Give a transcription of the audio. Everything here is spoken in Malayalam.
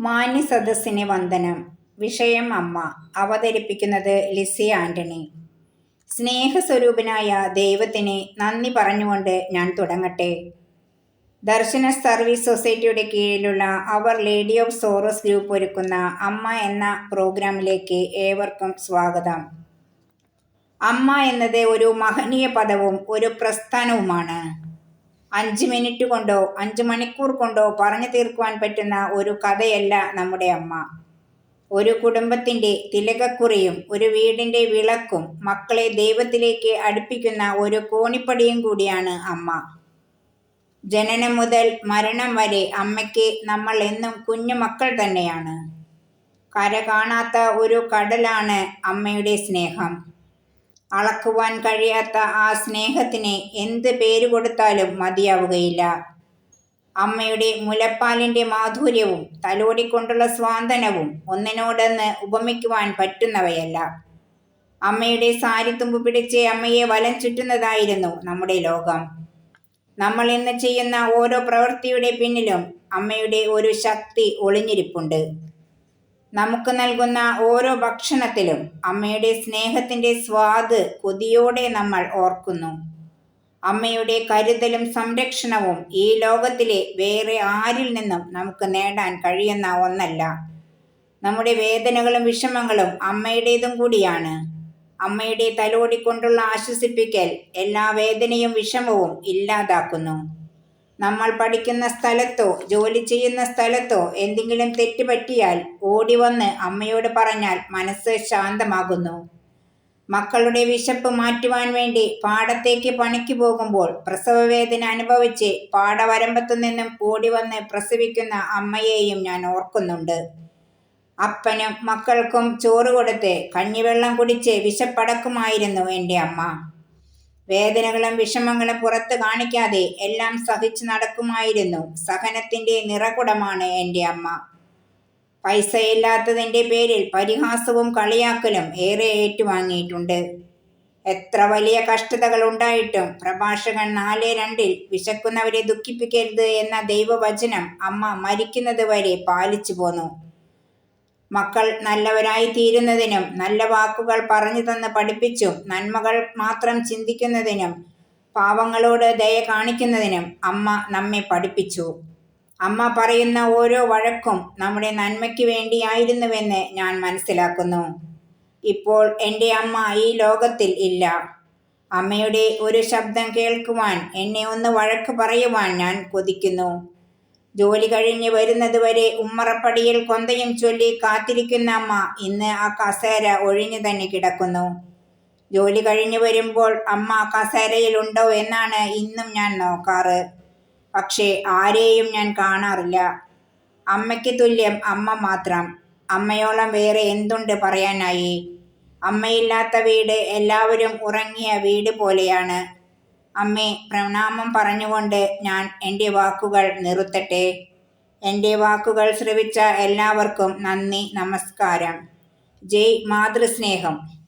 മാന്യ സദസ്സിന് വന്ദനം. വിഷയം അമ്മ. അവതരിപ്പിക്കുന്നത് ലിസി ആന്റണി. സ്നേഹസ്വരൂപനായ ദൈവത്തിന് നന്ദി പറഞ്ഞുകൊണ്ട് ഞാൻ തുടങ്ങട്ടെ. ദർശന സർവീസ് സൊസൈറ്റിയുടെ കീഴിലുള്ള our lady of sorrows group ഒരുക്കുന്ന അമ്മ എന്ന പ്രോഗ്രാമിലേക്ക് ഏവർക്കും സ്വാഗതം. അമ്മ എന്നത് ഒരു മഹനീയ പദവും ഒരു പ്രസ്ഥാനവുമാണ്. അഞ്ച് മിനിറ്റ് കൊണ്ടോ അഞ്ച് മണിക്കൂർ കൊണ്ടോ പറഞ്ഞു തീർക്കുവാൻ പറ്റുന്ന ഒരു കഥയല്ല നമ്മുടെ അമ്മ. ഒരു കുടുംബത്തിന്റെ തിലകക്കുറിയും ഒരു വീടിന്റെ വിളക്കും മക്കളെ ദൈവത്തിലേക്ക് അടുപ്പിക്കുന്ന ഒരു കോണിപ്പടിയും കൂടിയാണ് അമ്മ. ജനനം മുതൽ മരണം വരെ അമ്മയ്ക്ക് നമ്മൾ എന്നും കുഞ്ഞു മക്കൾ തന്നെയാണ്. കര കാണാത്ത ഒരു കടലാണ് അമ്മയുടെ സ്നേഹം. അളക്കുവാൻ കഴിയാത്ത ആ സ്നേഹത്തിന് എന്ത് പേര് കൊടുത്താലും മതിയാവുകയില്ല. അമ്മയുടെ മുലപ്പാലിന്റെ മാധുര്യവും തലോടിക്കൊണ്ടുള്ള സ്വാന്തനവും ഒന്നിനോടൊന്ന് ഉപമിക്കുവാൻ പറ്റുന്നവയല്ല. അമ്മയുടെ സാരിത്തുമ്പ് പിടിച്ച് അമ്മയെ വലം ചുറ്റുന്നതായിരുന്നു നമ്മുടെ ലോകം. നമ്മൾ ഇന്ന് ചെയ്യുന്ന ഓരോ പ്രവൃത്തിയുടെ പിന്നിലും അമ്മയുടെ ഒരു ശക്തി ഒളിഞ്ഞിരിപ്പുണ്ട്. നമുക്ക് നൽകുന്ന ഓരോ ഭക്ഷണത്തിലും അമ്മയുടെ സ്നേഹത്തിന്റെ സ്വാദ് കൊതിയോടെ നമ്മൾ ഓർക്കുന്നു. അമ്മയുടെ കരുതലും സംരക്ഷണവും ഈ ലോകത്തിലെ വേറെ ആരിൽ നിന്നും നമുക്ക് നേടാൻ കഴിയുന്ന ഒന്നല്ല. നമ്മുടെ വേദനകളും വിഷമങ്ങളും അമ്മയുടേതും കൂടിയാണ്. അമ്മയുടെ തലോടിക്കൊണ്ടുള്ള ആശ്വസിപ്പിക്കൽ എല്ലാ വേദനയും വിഷമവും ഇല്ലാതാക്കുന്നു. നമ്മൾ പഠിക്കുന്ന സ്ഥലത്തോ ജോലി ചെയ്യുന്ന സ്ഥലത്തോ എന്തെങ്കിലും തെറ്റ് പറ്റിയാൽ ഓടി വന്ന് അമ്മയോട് പറഞ്ഞാൽ മനസ്സ് ശാന്തമാകുന്നു. മക്കളുടെ വിശപ്പ് മാറ്റുവാൻ വേണ്ടി പാടത്തേക്ക് പണിക്ക് പോകുമ്പോൾ പ്രസവവേദന അനുഭവിച്ച് പാടവരമ്പത്തു നിന്നും ഓടി വന്ന് പ്രസവിക്കുന്ന അമ്മയെയും ഞാൻ ഓർക്കുന്നുണ്ട്. അപ്പനും മക്കൾക്കും ചോറ് കൊടുത്ത് കഞ്ഞിവെള്ളം കുടിച്ച് വിശപ്പടക്കുമായിരുന്നു എന്റെ അമ്മ. വേദനകളും വിഷമങ്ങളും പുറത്ത് കാണിക്കാതെ എല്ലാം സഹിച്ചു നടക്കുമായിരുന്നു. സഹനത്തിന്റെ നിറകുടമാണ് എന്റെ അമ്മ. പൈസയില്ലാത്തതിന്റെ പേരിൽ പരിഹാസവും കളിയാക്കലും ഏറെ ഏറ്റുവാങ്ങിയിട്ടുണ്ട്. എത്ര വലിയ കഷ്ടതകൾ ഉണ്ടായിട്ടും പ്രഭാഷകൻ നാല് രണ്ടിൽ വിശക്കുന്നവരെ ദുഃഖിപ്പിക്കരുത് എന്ന ദൈവവചനം അമ്മ മരിക്കുന്നത് വരെ പാലിച്ചു പോന്നു. മക്കൾ നല്ലവരായി തീരുന്നതിനും നല്ല വാക്കുകൾ പറഞ്ഞു തന്ന് പഠിപ്പിച്ചും നന്മകൾ മാത്രം ചിന്തിക്കുന്നതിനും പാവങ്ങളോട് ദയ കാണിക്കുന്നതിനും അമ്മ നമ്മെ പഠിപ്പിച്ചു. അമ്മ പറയുന്ന ഓരോ വഴക്കും നമ്മുടെ നന്മയ്ക്ക് വേണ്ടിയായിരുന്നുവെന്ന് ഞാൻ മനസ്സിലാക്കുന്നു. ഇപ്പോൾ എന്റെ അമ്മ ഈ ലോകത്തിൽ ഇല്ല. അമ്മയുടെ ഒരു ശബ്ദം കേൾക്കുവാൻ എന്നെ ഒന്ന് വഴക്ക് പറയുവാൻ ഞാൻ കൊതിക്കുന്നു. ജോലി കഴിഞ്ഞ് വരുന്നതുവരെ ഉമ്മറപ്പടിയിൽ കൊന്തയും ചൊല്ലി കാത്തിരിക്കുന്ന അമ്മ ഇന്ന് ആ കസേര ഒഴിഞ്ഞു തന്നെ കിടക്കുന്നു. ജോലി കഴിഞ്ഞു വരുമ്പോൾ അമ്മ കസേരയിലുണ്ടോ എന്നാണ് ഇന്നും ഞാൻ നോക്കാറ്. പക്ഷേ ആരെയും ഞാൻ കാണാറില്ല. അമ്മയ്ക്ക് തുല്യം അമ്മ മാത്രം. അമ്മയോളം വേറെ എന്തുണ്ട് പറയാനായി? അമ്മയില്ലാത്ത വീട് എല്ലാവരും ഉറങ്ങിയ വീട് പോലെയാണ്. അമ്മേ പ്രണാമം പറഞ്ഞുകൊണ്ട് ഞാൻ എന്റെ വാക്കുകൾ നിർത്തട്ടെ. എന്റെ വാക്കുകൾ ശ്രവിച്ച എല്ലാവർക്കും നന്ദി നമസ്കാരം. ജയ് മാതൃസ്നേഹം.